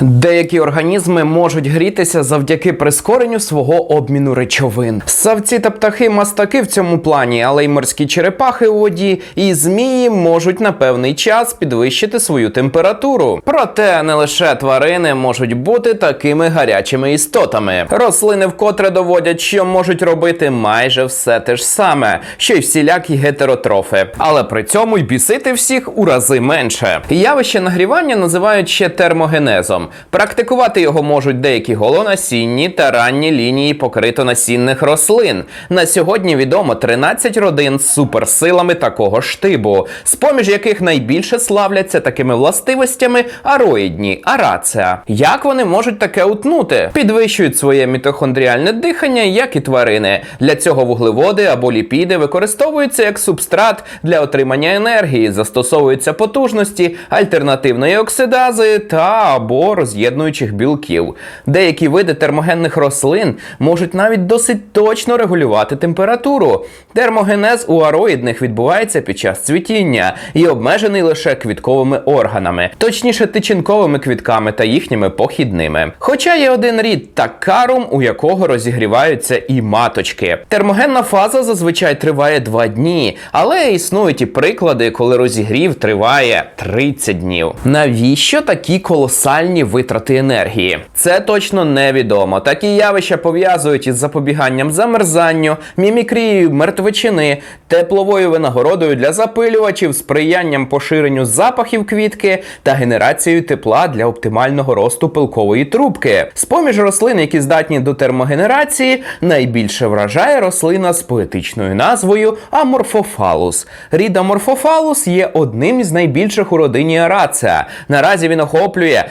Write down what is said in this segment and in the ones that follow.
Деякі організми можуть грітися завдяки прискоренню свого обміну речовин. Савці та птахи мастаки в цьому плані, але й морські черепахи у воді і змії можуть на певний час підвищити свою температуру. Проте не лише тварини можуть бути такими гарячими істотами. Рослини вкотре доводять, що можуть робити майже все те ж саме, що й всілякі гетеротрофи, але при цьому й бісити всіх у рази менше. Явище нагрівання називають ще термогенезом. Практикувати його можуть деякі голонасінні та ранні лінії покритонасінних рослин. На сьогодні відомо 13 родин з суперсилами такого штибу, з поміж яких найбільше славляться такими властивостями ароїдні, арацеа. Як вони можуть таке утнути? Підвищують своє мітохондріальне дихання, як і тварини. Для цього вуглеводи або ліпіди використовуються як субстрат для отримання енергії, застосовуються потужності альтернативної оксидази та або роз'єднуючих білків. Деякі види термогенних рослин можуть навіть досить точно регулювати температуру. Термогенез у ароїдних відбувається під час цвітіння і обмежений лише квітковими органами, точніше тичинковими квітками та їхніми похідними. Хоча є один рід такарум, у якого розігріваються і маточки. Термогенна фаза зазвичай триває 2 дні, але існують і приклади, коли розігрів триває 30 днів. Навіщо такі колосальні витрати енергії? Це точно невідомо. Такі явища пов'язують із запобіганням замерзанню, мімікрією мертвечини, тепловою винагородою для запилювачів, сприянням поширенню запахів квітки та генерацією тепла для оптимального росту пилкової трубки. З поміж рослин, які здатні до термогенерації, найбільше вражає рослина з поетичною назвою Аморфофалус. Рід Аморфофалус є одним із найбільших у родині Арацеа. Наразі він охоплює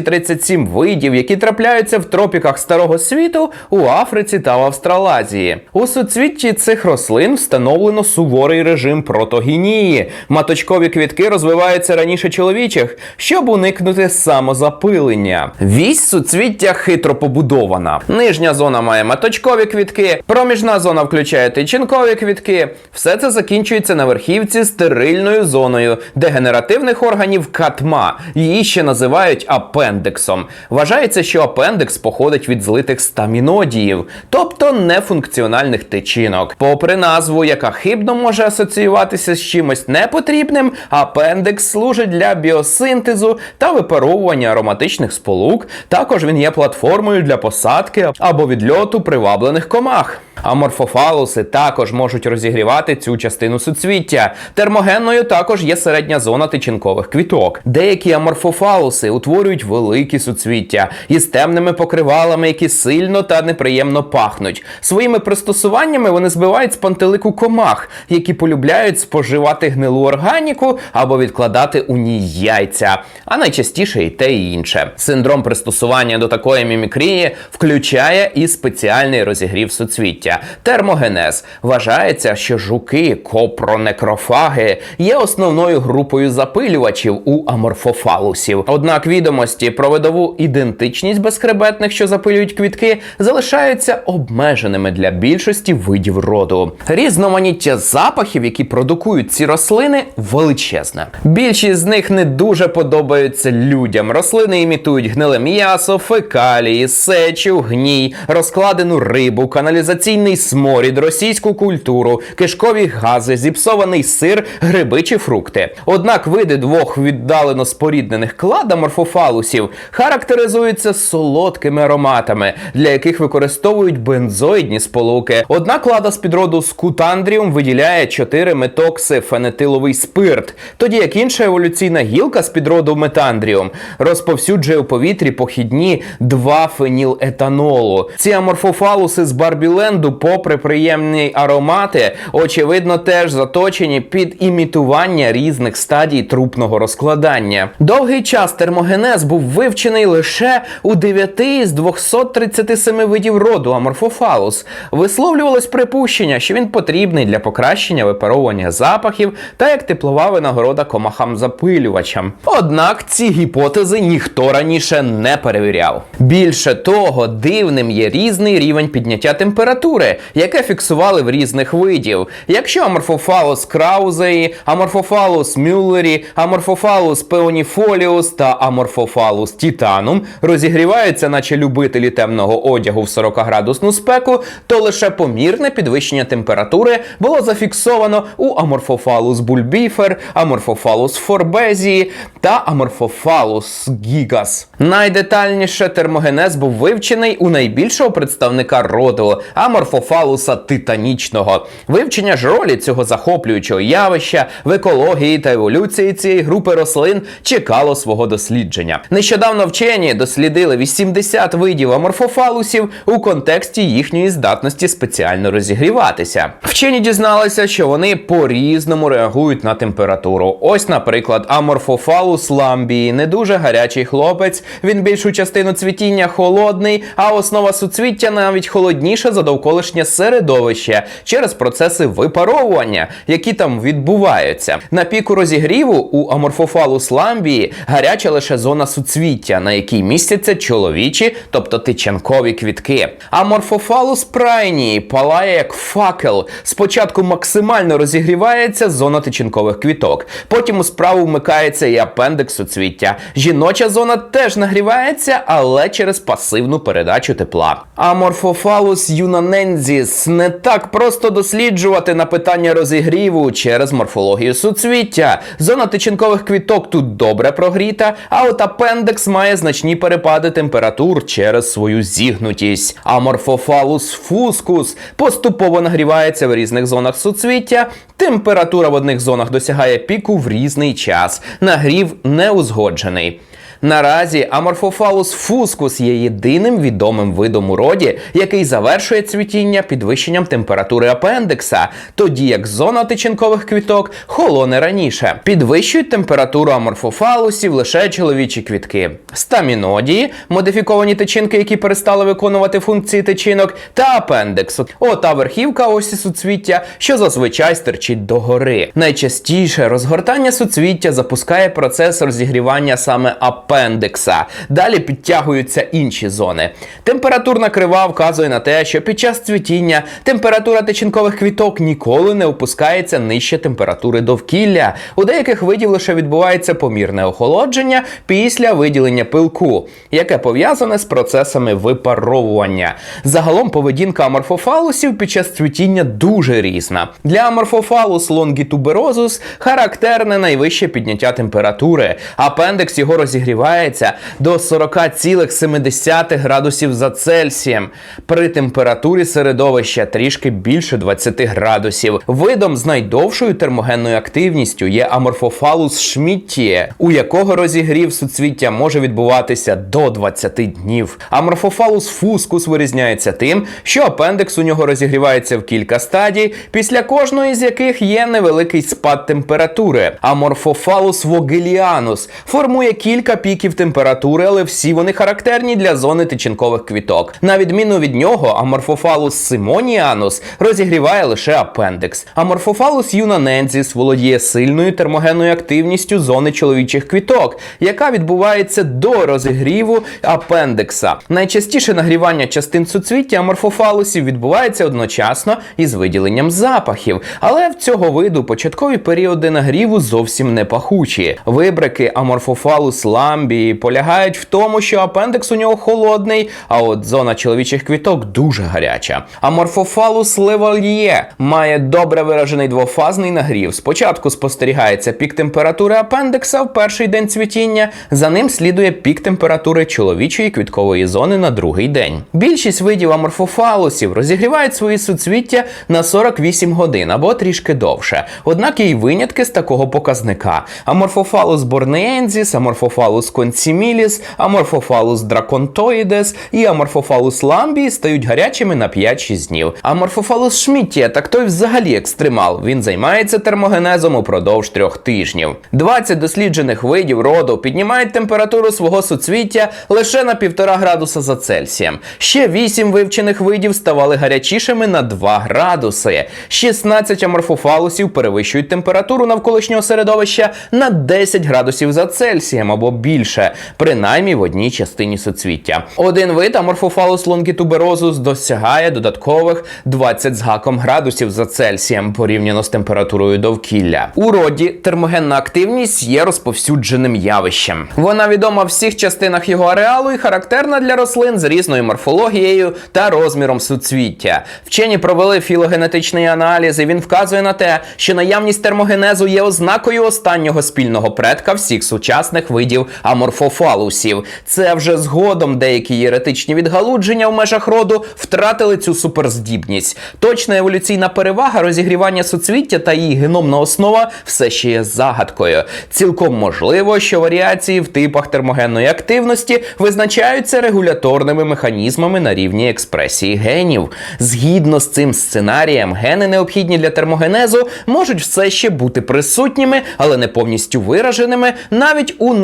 237 видів, які трапляються в тропіках Старого світу, у Африці та в Австралазії. У суцвітті цих рослин встановлено суворий режим протогінії. Маточкові квітки розвиваються раніше чоловічих, щоб уникнути самозапилення. Вісь суцвіття хитро побудована. Нижня зона має маточкові квітки, проміжна зона включає тичинкові квітки. Все це закінчується на верхівці стерильною зоною дегенеративних органів катма. Її ще називають апендексом. Вважається, що апендекс походить від злитих стамінодіїв, тобто нефункціональних тичинок. Попри назву, яка хибно може асоціюватися з чимось непотрібним, апендекс служить для біосинтезу та випаровування ароматичних сполук. Також він є платформою для посадки або відльоту приваблених комах. Аморфофалуси також можуть розігрівати цю частину суцвіття. Термогенною також є середня зона тичинкових квіток. Деякі аморфофалуси утворюють великі суцвіття із темними покривалами, які сильно та неприємно пахнуть. Своїми пристосуваннями вони збивають з пантелику комах, які полюбляють споживати гнилу органіку або відкладати у ній яйця, а найчастіше і те і інше. Синдром пристосування до такої мімікрії включає і спеціальний розігрів суцвіття. Термогенез вважається, що жуки, копронекрофаги є основною групою запилювачів у аморфофалусів. Однак відомості про видову ідентичність безхребетних, що запилюють квітки, залишаються обмеженими для більшості видів роду. Різноманіття запахів, які продукують ці рослини, величезне. Більшість з них не дуже подобаються людям. Рослини імітують гниле м'ясо, фекалії, сечу, гній, розкладену рибу, каналізаційний сморід, російську культуру, кишкові гази, зіпсований сир, гриби чи фрукти. Однак види двох віддалено споріднених клада морфофалусів характеризуються солодкими ароматами, для яких використовують бензоїдні сполуки. Одна клада з підроду скутандріум виділяє 4 метокси фенетиловий спирт, тоді як інша еволюційна гілка з підроду метандріум розповсюджує у повітрі похідні 2 фенілетанолу. Ці аморфофалуси з Барбіленду, попри приємні аромати, очевидно, теж заточені під імітування різних стадій трупного розкладання. Довгий час термогенез був вивчений лише у 9 з 237 видів роду аморфофалус. Висловлювалось припущення, що він потрібний для покращення випаровування запахів та як теплова винагорода комахам-запилювачам. Однак ці гіпотези ніхто раніше не перевіряв. Більше того, дивним є різний рівень підняття температури температури, яке фіксували в різних видів. Якщо аморфофалус краузеї, аморфофалус мюллері, аморфофалус пеоніфоліус та аморфофалус титанум розігріваються, наче любителі темного одягу в 40 градусну спеку, то лише помірне підвищення температури було зафіксовано у аморфофалус бульбіфер, аморфофалус форбезії та аморфофалус гігас. Найдетальніше термогенез був вивчений у найбільшого представника роду аморфофалуса титанічного. Вивчення ж ролі цього захоплюючого явища в екології та еволюції цієї групи рослин чекало свого дослідження. Нещодавно вчені дослідили 80 видів аморфофалусів у контексті їхньої здатності спеціально розігріватися. Вчені дізналися, що вони по-різному реагують на температуру. Ось, наприклад, аморфофалус ламбії не дуже гарячий хлопець. Він більшу частину цвітіння холодний, а основа суцвіття навіть холодніша за довколишнє середовище через процеси випаровування, які там відбуваються. На піку розігріву у аморфофалус ламбії гаряча лише зона суцвіття, на якій містяться чоловічі, тобто тичанкові квітки. Аморфофалус прайнії палає як факел. Спочатку максимально розігрівається зона тичинкових квіток, потім у справу вмикається і апендекс суцвіття. Жіноча зона теж нагрівається, але через пасивну передачу тепла. Аморфофалус юнанензіс не так просто досліджувати на питання розігріву через морфологію суцвіття. Зона тичинкових квіток тут добре прогріта, а от апендекс має значні перепади температур через свою зігнутість. Аморфофалус фускус поступово нагрівається в різних зонах суцвіття. Температура в одних зонах досягає піку в різний час. Нагрів не узгоджений. Наразі аморфофалус фускус є єдиним відомим видом у роді, який завершує цвітіння підвищенням температури апендекса, тоді як зона тичинкових квіток холоне раніше. Підвищують температуру аморфофалусів лише чоловічі квітки. Стамінодії, модифіковані тичинки, які перестали виконувати функції тичинок, та апендексу. Ота верхівка осі суцвіття, що зазвичай стирчить догори. Найчастіше розгортання суцвіття запускає процес розігрівання саме апендекса. Далі підтягуються інші зони. Температурна крива вказує на те, що під час цвітіння температура тичинкових квіток ніколи не опускається нижче температури довкілля. У деяких видів лише відбувається помірне охолодження після виділення пилку, яке пов'язане з процесами випаровування. Загалом поведінка аморфофалусів під час цвітіння дуже різна. Для аморфофалус лонгітуберозус характерне найвище підняття температури. Апендекс його розігрівається до 40,7 градусів за Цельсієм при температурі середовища трішки більше 20 градусів. Видом з найдовшою термогенною активністю є аморфофалус шміттіє, у якого розігрів суцвіття може відбуватися до 20 днів. Аморфофалус фускус вирізняється тим, що апендекс у нього розігрівається в кілька стадій, після кожної з яких є невеликий спад температури. Аморфофалус вогеліанус формує кілька піків температури, але всі вони характерні для зони тичинкових квіток. На відміну від нього, аморфофалус симоніанус розігріває лише апендекс. Аморфофалус юнанензіс володіє сильною термогенною активністю зони чоловічих квіток, яка відбувається до розігріву апендекса. Найчастіше нагрівання частин суцвіття аморфофалусів відбувається одночасно із виділенням запахів, але в цього виду початкові періоди нагріву зовсім не пахучі. Вибрики аморфофалус ламбії полягають в тому, що апендекс у нього холодний, а от зона чоловічих квіток дуже гаряча. Аморфофалус левольє має добре виражений двофазний нагрів. Спочатку спостерігається пік температури апендекса в перший день цвітіння, за ним слідує пік температури чоловічої квіткової зони на другий день. Більшість видів аморфофалусів розігрівають свої суцвіття на 48 годин або трішки довше. Однак є й винятки з такого показника: аморфофалус борнеензіс, аморфофалус консіміліс, аморфофалус драконтоїдес і аморфофалус ламбії стають гарячими на 5-6 днів. Аморфофалус шміттія, так той взагалі екстремал. Він займається термогенезом упродовж трьох тижнів. 20 досліджених видів роду піднімають температуру свого суцвіття лише на 1,5 градуса за Цельсієм. Ще 8 вивчених видів ставали гарячішими на 2 градуси. 16 аморфофалусів перевищують температуру навколишнього середовища на 10 градусів за Цельсієм або більше. Більше, принаймні в одній частині суцвіття. Один вид аморфофалус лонгітуберозус досягає додаткових 20 з гаком градусів за Цельсієм порівняно з температурою довкілля. У роді термогенна активність є розповсюдженим явищем. Вона відома в всіх частинах його ареалу і характерна для рослин з різною морфологією та розміром суцвіття. Вчені провели філогенетичний аналіз, і він вказує на те, що наявність термогенезу є ознакою останнього спільного предка всіх сучасних видів аморфофалусів. Це вже згодом деякі єретичні відгалудження в межах роду втратили цю суперздібність. Точна еволюційна перевага розігрівання суцвіття та її геномна основа все ще є загадкою. Цілком можливо, що варіації в типах термогенної активності визначаються регуляторними механізмами на рівні експресії генів. Згідно з цим сценарієм, гени необхідні для термогенезу можуть все ще бути присутніми, але не повністю вираженими навіть у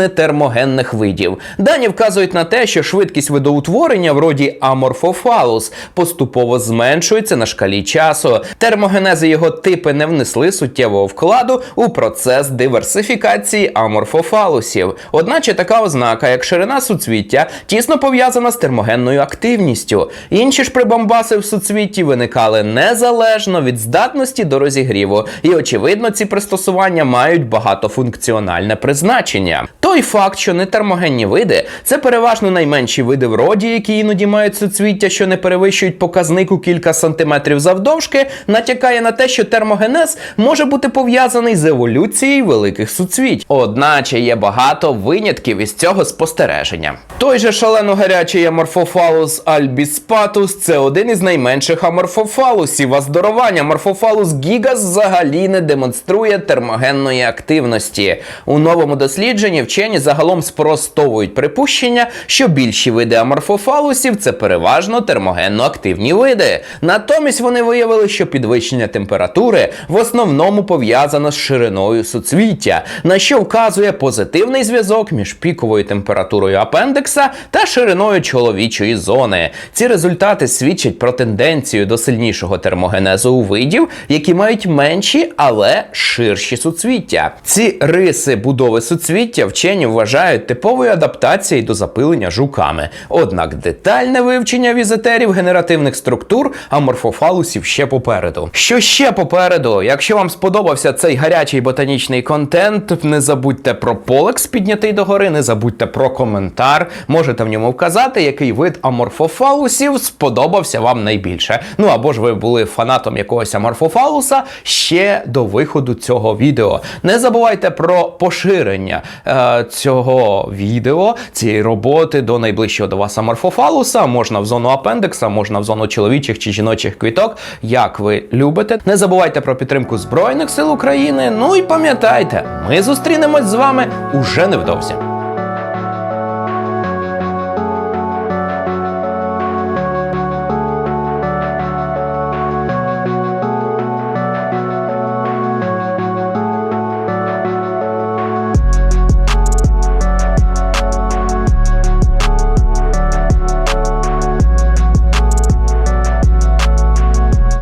нетермогенних видів. Дані вказують на те, що швидкість видоутворення в роді аморфофалус поступово зменшується на шкалі часу. Термогенези його типи не внесли суттєвого вкладу у процес диверсифікації аморфофалусів. Одначе така ознака, як ширина суцвіття, тісно пов'язана з термогенною активністю. Інші ж прибамбаси в суцвітті виникали незалежно від здатності до розігріву, і очевидно, ці пристосування мають багатофункціональне призначення. Той факт, що нетермогенні види це переважно найменші види в роді, які іноді мають суцвіття, що не перевищують показник у кілька сантиметрів завдовжки, натякає на те, що термогенез може бути пов'язаний з еволюцією великих суцвіть. Одначе є багато винятків із цього спостереження. Той же шалено гарячий аморфофалус альбіспатус це один із найменших аморфофалусів, а здоровання аморфофалус гігас взагалі не демонструє термогенної активності. У новому дослідженні вчені загалом спростовують припущення, що більші види аморфофалусів це переважно термогенно активні види. Натомість вони виявили, що підвищення температури в основному пов'язано з шириною суцвіття, на що вказує позитивний зв'язок між піковою температурою апендекса та шириною чоловічої зони. Ці результати свідчать про тенденцію до сильнішого термогенезу у видів, які мають менші, але ширші суцвіття. Ці риси будови суцвіття вчені вважають типовою адаптацією до запилення жуками. Однак детальне вивчення візитерів генеративних структур аморфофалусів ще попереду. Що ще попереду? Якщо вам сподобався цей гарячий ботанічний контент, не забудьте про полекс піднятий догори, не забудьте про коментар. Можете в ньому вказати, який вид аморфофалусів сподобався вам найбільше. Ну або ж ви були фанатом якогось аморфофалуса ще до виходу цього відео. Не забувайте про поширення е, цього відео, цієї роботи до найближчого до вас аморфофалуса. Можна в зону апендекса, можна в зону чоловічих чи жіночих квіток, як ви любите. Не забувайте про підтримку Збройних сил України. Ну і пам'ятайте, ми зустрінемось з вами уже невдовзі.